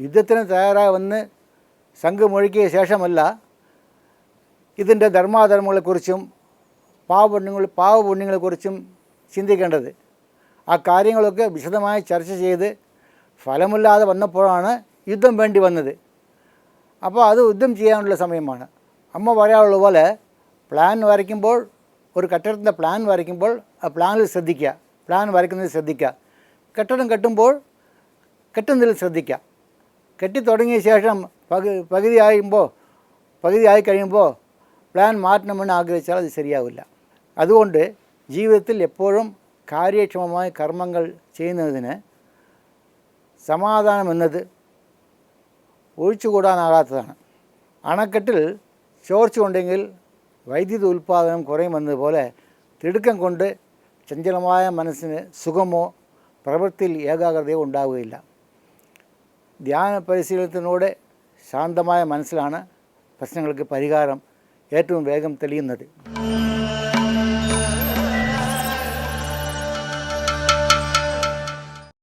യുദ്ധത്തിന് തയ്യാറായി വന്ന് ശംഖ് മുഴക്കിയ ശേഷമല്ല ഇതിന്റെ ധർമാധർമ്മങ്ങളെക്കുറിച്ചും പാവപുണ്യങ്ങൾ പാവപുണ്യങ്ങളെക്കുറിച്ചും ചിന്തിക്കേണ്ടത്. ആ കാര്യങ്ങളൊക്കെ വിശദമായി ചർച്ച ചെയ്ത് ഫലമില്ലാതെ വന്നപ്പോഴാണ് യുദ്ധം വേണ്ടി വന്നത്. അപ്പോൾ അത് യുദ്ധം ചെയ്യാനുള്ള സമയമാണ്. അമ്മ പറയാനുള്ള പോലെ പ്ലാൻ വരയ്ക്കുമ്പോൾ ഒരു കെട്ടിടത്തിന്റെ പ്ലാൻ വരയ്ക്കുമ്പോൾ ആ പ്ലാനിൽ ശ്രദ്ധിക്കുക. പ്ലാൻ വരയ്ക്കുന്നതിൽ ശ്രദ്ധിക്കുക. കെട്ടിടം കെട്ടുമ്പോൾ കെട്ടുന്നതിൽ ശ്രദ്ധിക്കുക. കെട്ടി തുടങ്ങിയ ശേഷം പകു പകുതി പകുതിയായി കഴിയുമ്പോൾ പ്ലാൻ മാറ്റണമെന്ന് ആഗ്രഹിച്ചാൽ അത് ശരിയാവില്ല. അതുകൊണ്ട് ജീവിതത്തിൽ എപ്പോഴും കാര്യക്ഷമമായ കർമ്മങ്ങൾ ചെയ്യുന്നതിന് സമാധാനം എന്നത് ഒഴിച്ചുകൂടാനാകാത്തതാണ്. അണക്കെട്ടിൽ ചോർച്ച ഉണ്ടെങ്കിൽ വൈദ്യുതി ഉൽപ്പാദനം കുറയുമെന്നതുപോലെ തിടുക്കം കൊണ്ട് ചഞ്ചലമായ മനസ്സിന് സുഖമോ പ്രവൃത്തിയിൽ ഏകാഗ്രതയോ ഉണ്ടാവുകയില്ല. ധ്യാന പരിശീലനത്തിലൂടെ ശാന്തമായ മനസ്സിലാണ് പ്രശ്നങ്ങൾക്ക് പരിഹാരം ഏറ്റവും വേഗം തെളിയുന്നത്.